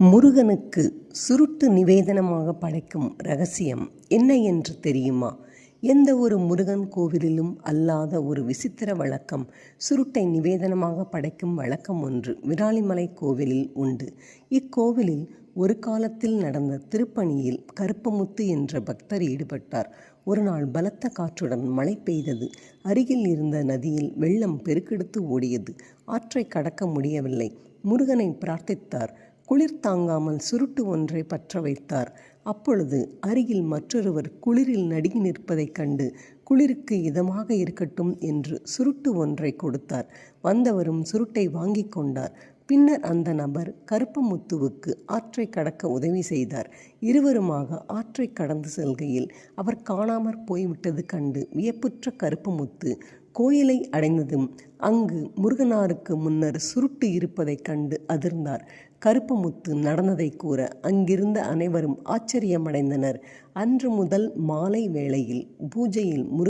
முருகனுக்கு சுருட்டு நிவேதனமாக படைக்கும் ரகசியம் என்ன என்று தெரியுமா? எந்த ஒரு முருகன் கோவிலிலும் அல்லாத ஒரு விசித்திர வழக்கம் சுருட்டை நிவேதனமாக படைக்கும் வழக்கம் ஒன்று விராலிமலை கோவிலில் உண்டு. இக்கோவிலில் ஒரு காலத்தில் நடந்த திருப்பணியில் கருப்பமுத்து என்ற பக்தர் ஈடுபட்டார். ஒரு நாள் பலத்த காற்றுடன் மழை பெய்தது. அருகில் இருந்த நதியில் வெள்ளம் பெருக்கெடுத்து ஓடியது. ஆற்றை கடக்க முடியவில்லை. முருகனை பிரார்த்தித்தார். குளிர் தாங்காமல் சுருட்டு ஒன்றை பற்ற வைத்தார். அப்பொழுது அருகில் மற்றொருவர் குளிரில் நடுங்கி நிற்பதைக் கண்டு குளிருக்கு இதமாக இருக்கட்டும் என்று சுருட்டு ஒன்றை கொடுத்தார். வந்தவரும் சுருட்டை வாங்கி கொண்டார். பின்னர் அந்த நபர் கருப்பமுத்துவுக்கு ஆற்றை கடக்க உதவி செய்தார். இருவருமாக ஆற்றை கடந்து செல்கையில் அவர் காணாமற் போய்விட்டது கண்டு வியப்புற்ற கருப்பமுத்து கோயிலை அடைந்ததும் அங்கு முருகனாருக்கு முன்னர் சுருட்டு இருப்பதைக் கண்டு அதிர்ந்தார். கருப்பமுத்து நடந்ததை கூற அங்கிருந்த அனைவரும் ஆச்சரியமடைந்தனர். அன்று முதல் மாலை வேளையில் பூஜையில் முரு